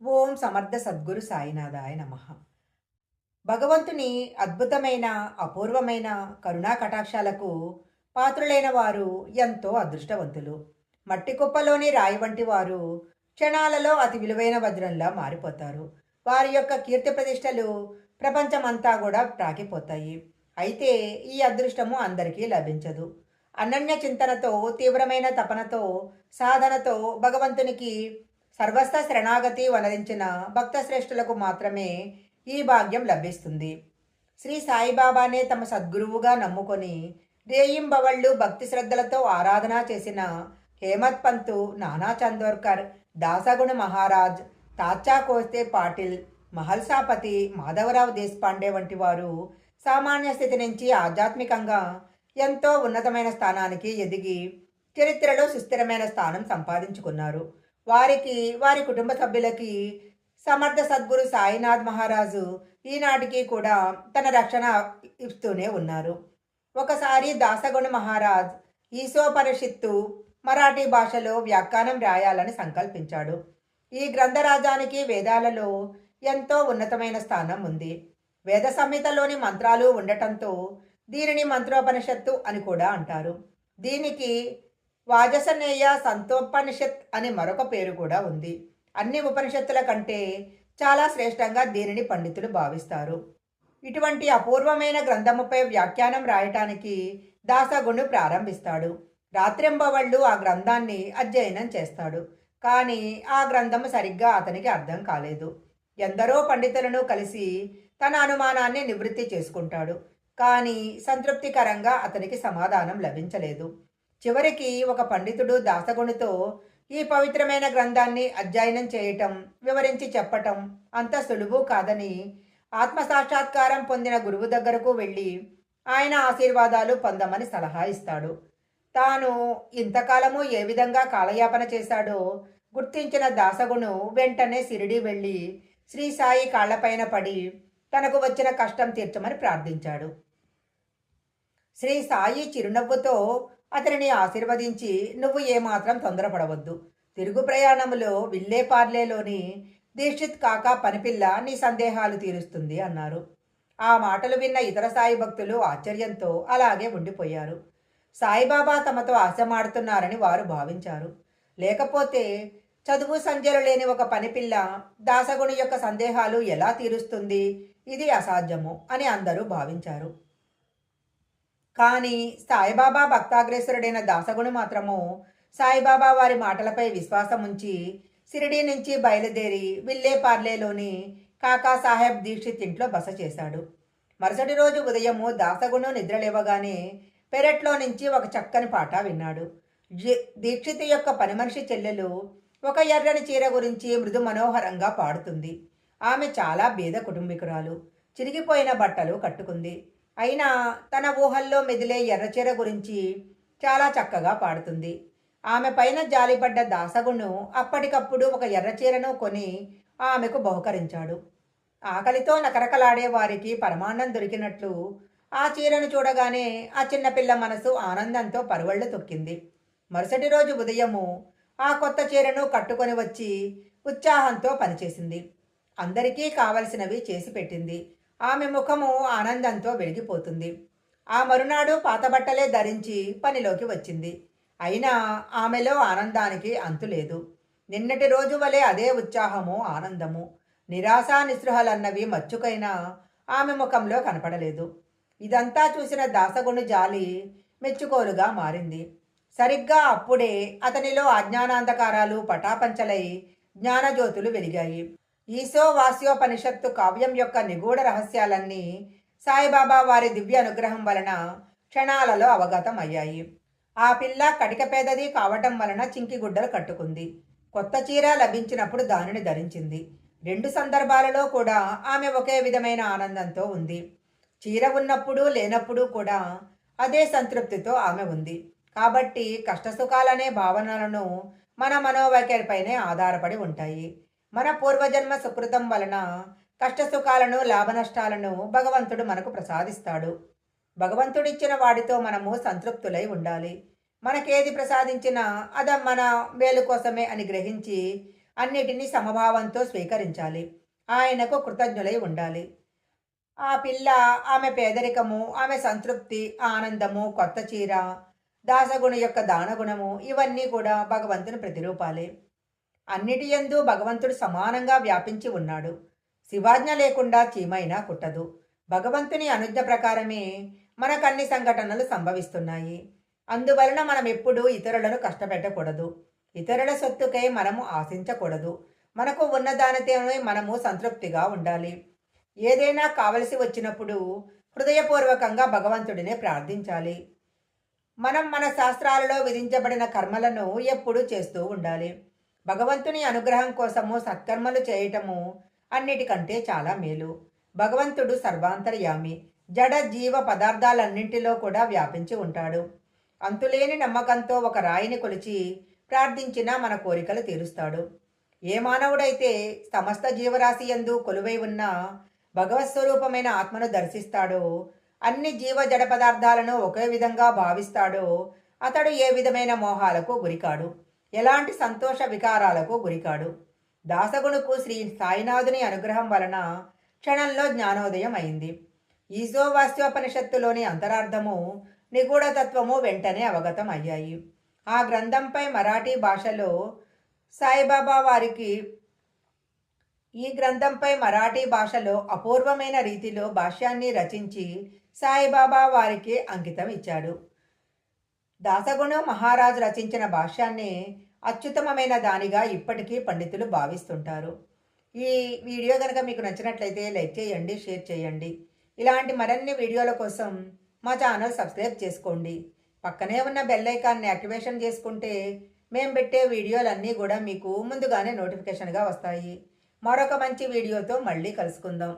ఓం సమర్థ సద్గురు సాయినాథాయ నమ. భగవంతుని అద్భుతమైన అపూర్వమైన కరుణా కటాక్షాలకు పాత్రులైన వారు ఎంతో అదృష్టవంతులు. మట్టి కుప్పలోని రాయి వంటి వారు క్షణాలలో అతి విలువైన వజ్రంలా మారిపోతారు. వారి యొక్క కీర్తి ప్రతిష్టలు ప్రపంచమంతా కూడా ప్రాకిపోతాయి అయితే ఈ అదృష్టము అందరికీ లభించదు. అనన్య చింతనతో తీవ్రమైన తపనతో సాధనతో భగవంతునికి సర్వస్థ శరణాగతి వనరించిన భక్త శ్రేష్ఠులకు మాత్రమే ఈ భాగ్యం లభిస్తుంది. శ్రీ సాయిబాబానే తమ సద్గురువుగా నమ్ముకొని రేయింబవళ్ళు భక్తి శ్రద్ధలతో ఆరాధన చేసిన హేమత్ పంతు నానా చందోర్కర్ దాసగుణ మహారాజ్ తాచా కోస్తే పాటిల్ మహల్సాపతి మాధవరావు దేశపాండే వంటి వారు సామాన్య స్థితి నుంచి ఆధ్యాత్మికంగా ఎంతో ఉన్నతమైన స్థానానికి ఎదిగి చరిత్రలో సుస్థిరమైన స్థానం సంపాదించుకున్నారు. వారికి వారి కుటుంబ సభ్యులకి సమర్థ సద్గురు సాయినాథ్ మహారాజు ఈనాటికి కూడా తన రక్షణ ఇస్తూనే ఉన్నారు. ఒకసారి దాసగుణ మహారాజ్ ఈశోపనిషత్తు మరాఠీ భాషలో వ్యాఖ్యానం రాయాలని సంకల్పించాడు. ఈ గ్రంథరాజానికి వేదాలలో ఎంతో ఉన్నతమైన స్థానం ఉంది. వేద సంహితలోని మంత్రాలు ఉండటంతో దీనిని మంత్రోపనిషత్తు అని కూడా అంటారు. దీనికి వాజసనేయ సంతోపనిషత్ అనే మరొక పేరు కూడా ఉంది. అన్ని ఉపనిషత్తుల కంటే చాలా శ్రేష్టంగా దీనిని పండితులు భావిస్తారు. ఇటువంటి అపూర్వమైన గ్రంథముపై వ్యాఖ్యానం రాయటానికి దాసగుండు ప్రారంభిస్తాడు. రాత్రింబవళ్ళు ఆ గ్రంథాన్ని అధ్యయనం చేస్తాడు. కానీ ఆ గ్రంథము సరిగ్గా అతనికి అర్థం కాలేదు. ఎందరో పండితులను కలిసి తన అనుమానాన్ని నివృత్తి చేసుకుంటాడు. కానీ సంతృప్తికరంగా అతనికి సమాధానం లభించలేదు. చివరికి ఒక పండితుడు దాసగుణితో ఈ పవిత్రమైన గ్రంథాన్ని అధ్యయనం చేయటం వివరించి చెప్పటం అంత సులువు కాదని ఆత్మసాక్షాత్కారం పొందిన గురువు దగ్గరకు వెళ్ళి ఆయన ఆశీర్వాదాలు పొందమని సలహా ఇస్తాడు. తాను ఇంతకాలము ఏ విధంగా కాలయాపన చేశాడో గుర్తించిన దాసగును వెంటనే సిరిడి వెళ్ళి శ్రీ సాయి కాళ్ళపైన పడి తనకు వచ్చిన కష్టం తీర్చమని ప్రార్థించాడు. శ్రీ సాయి చిరునవ్వుతో అతనిని ఆశీర్వదించి నువ్వు ఏమాత్రం తొందరపడవద్దు. తిరుగు ప్రయాణములో విల్లేపార్లేలోని దీక్షిత్ కాకా పనిపిల్ల నీ సందేహాలు తీరుస్తుంది అన్నారు. ఆ మాటలు విన్న ఇతర సాయి భక్తులు ఆశ్చర్యంతో అలాగే ఉండిపోయారు. సాయిబాబా తమతో ఆశమాడుతున్నారని వారు భావించారు. లేకపోతే చదువు సంధ్యలు లేని ఒక పనిపిల్ల దాసగుని యొక్క సందేహాలు ఎలా తీరుస్తుంది? ఇది అసాధ్యము అని అందరూ భావించారు. కానీ సాయిబాబా భక్తాగ్రేసురుడైన దాసగుని మాత్రము సాయిబాబా వారి మాటలపై విశ్వాసం ఉంచి సిరిడి నుంచి బయలుదేరి విల్లేపార్లేలోని కాకా సాహెబ్ దీక్షిత్ ఇంట్లో బస చేశాడు. మరుసటి రోజు ఉదయము దాసగుణం నిద్రలేవగానే పెరట్లో నుంచి ఒక చక్కని పాట విన్నాడు. దీక్షిత్ యొక్క పని మనిషి చెల్లెలు ఒక ఎర్రని చీర గురించి మృదు మనోహరంగా పాడుతుంది. ఆమె చాలా బీద కుటుంబీకురాలు. చిరిగిపోయిన బట్టలు కట్టుకుంది. అయినా తన ఊహల్లో మెదిలే ఎర్రచీర గురించి చాలా చక్కగా పాడుతుంది. ఆమె పైన జాలిపడ్డ దాసగును అప్పటికప్పుడు ఒక ఎర్రచీరను కొని ఆమెకు బహుకరించాడు. ఆకలితో నకరకలాడే వారికి పరమాన్నం దొరికినట్లు ఆ చీరను చూడగానే ఆ చిన్నపిల్ల మనసు ఆనందంతో పరువళ్ళు తొక్కింది. మరుసటి రోజు ఉదయము ఆ కొత్త చీరను కట్టుకొని వచ్చి ఉత్సాహంతో పనిచేసింది. అందరికీ కావలసినవి చేసి పెట్టింది. ఆమె ముఖము ఆనందంతో వెలిగిపోతుంది. ఆ మరునాడు పాత బట్టలే ధరించి పనిలోకి వచ్చింది. అయినా ఆమెలో ఆనందానికి అంతులేదు నిన్నటి రోజు వలె అదే ఉత్సాహము ఆనందము. నిరాశ నిస్పృహలన్నవి మచ్చుకైనా ఆమె ముఖంలో కనపడలేదు. ఇదంతా చూసిన దాసగుణు జాలి మెచ్చుకోలుగా మారింది. సరిగ్గా అప్పుడే అతనిలో అజ్ఞానాంధకారాలు పటాపంచలై జ్ఞానజ్యోతులు వెలిగాయి. ఈశోవాస్యోపనిషత్తు కావ్యం యొక్క నిగూఢ రహస్యాలన్నీ సాయిబాబా వారి దివ్య అనుగ్రహం వలన క్షణాలలో అవగతం అయ్యాయి ఆ పిల్ల కటిక పేదది కావటం వలన చింకి గుడ్డలు కట్టుకుంది. కొత్త చీర లభించినప్పుడు దానిని ధరించింది. రెండు సందర్భాలలో కూడా ఆమె ఒకే విధమైన ఆనందంతో ఉంది. చీర ఉన్నప్పుడు లేనప్పుడు కూడా అదే సంతృప్తితో ఆమె ఉంది. కాబట్టి కష్టసుఖాలనే భావనలను మన మనోవైఖరిపైనే ఆధారపడి ఉంటాయి. మన పూర్వజన్మ సుకృతం వలన కష్టసుఖాలను లాభనష్టాలను భగవంతుడు మనకు ప్రసాదిస్తాడు. భగవంతుడిచ్చిన వాడితో మనము సంతృప్తులై ఉండాలి. మనకేది ప్రసాదించినా అద మన మేలు కోసమే అని గ్రహించి అన్నిటినీ సమభావంతో స్వీకరించాలి. ఆయనకు కృతజ్ఞులై ఉండాలి. ఆ పిల్ల ఆమె పేదరికము ఆమె సంతృప్తి ఆనందము కొత్త చీర దాసగుణ యొక్క దానగుణము ఇవన్నీ కూడా భగవంతుని ప్రతిరూపాలే. అన్నిటి యందు భగవంతుడు సమానంగా వ్యాపించి ఉన్నాడు. శివాజ్ఞ లేకుండా చీమైనా కుట్టదు. భగవంతుని అనుజ్ఞ ప్రకారమే మనకన్ని సంఘటనలు సంభవిస్తున్నాయి. అందువలన మనం ఎప్పుడూ ఇతరులను కష్టపెట్టకూడదు. ఇతరుల సొత్తుకై మనము ఆశించకూడదు. మనకు ఉన్నదానితోనే మనము సంతృప్తిగా ఉండాలి. ఏదైనా కావలసి వచ్చినప్పుడు హృదయపూర్వకంగా భగవంతుడినే ప్రార్థించాలి. మనం మన శాస్త్రాలలో విధించబడిన కర్మలను ఎప్పుడూ చేస్తూ ఉండాలి. భగవంతుని అనుగ్రహం కోసము సత్కర్మలు చేయటము అన్నిటికంటే చాలా మేలు. భగవంతుడు సర్వాంతర్యామి జడ జీవ పదార్థాలన్నింటిలో కూడా వ్యాపించి ఉంటాడు. అంతులేని నమ్మకంతో ఒక రాయిని కొలిచి ప్రార్థించినా మన కోరికలు తీరుస్తాడు. ఏ మానవుడైతే సమస్త జీవరాశి యందు కొలువై ఉన్న భగవత్ స్వరూపమైన ఆత్మను దర్శిస్తాడో అన్ని జీవ జడ పదార్థాలను ఒకే విధంగా భావిస్తాడో అతడు ఏ విధమైన మోహాలకు గురికాడు. ఎలాంటి సంతోష వికారాలకు గురికాడు? దాసగుణుకు శ్రీ సాయినాథుని అనుగ్రహం వలన క్షణంలో జ్ఞానోదయం అయింది. ఈశోవాస్యోపనిషత్తులోని అంతరార్థము నిగూఢతత్వము వెంటనే అవగతం అయ్యాయి. ఆ గ్రంథంపై మరాఠీ భాషలో సాయిబాబా వారికి ఈ గ్రంథంపై మరాఠీ భాషలో అపూర్వమైన రీతిలో భాష్యాన్ని రచించి సాయిబాబా వారికి అంకితం ఇచ్చాడు. దాసగుణ మహారాజు రచించిన భాష్యాన్ని అత్యుత్తమమైన దానిగా ఇప్పటికీ పండితులు భావిస్తుంటారు. ఈ వీడియో కనుక మీకు నచ్చినట్లయితే లైక్ చేయండి షేర్ చేయండి. ఇలాంటి మరిన్ని వీడియోల కోసం మా ఛానల్ సబ్స్క్రైబ్ చేసుకోండి. పక్కనే ఉన్న బెల్ ఐకాన్ని యాక్టివేషన్ చేసుకుంటే మేము పెట్టే వీడియోలన్నీ కూడా మీకు ముందుగానే నోటిఫికేషన్గా వస్తాయి. మరొక మంచి వీడియోతో మళ్ళీ కలుసుకుందాం.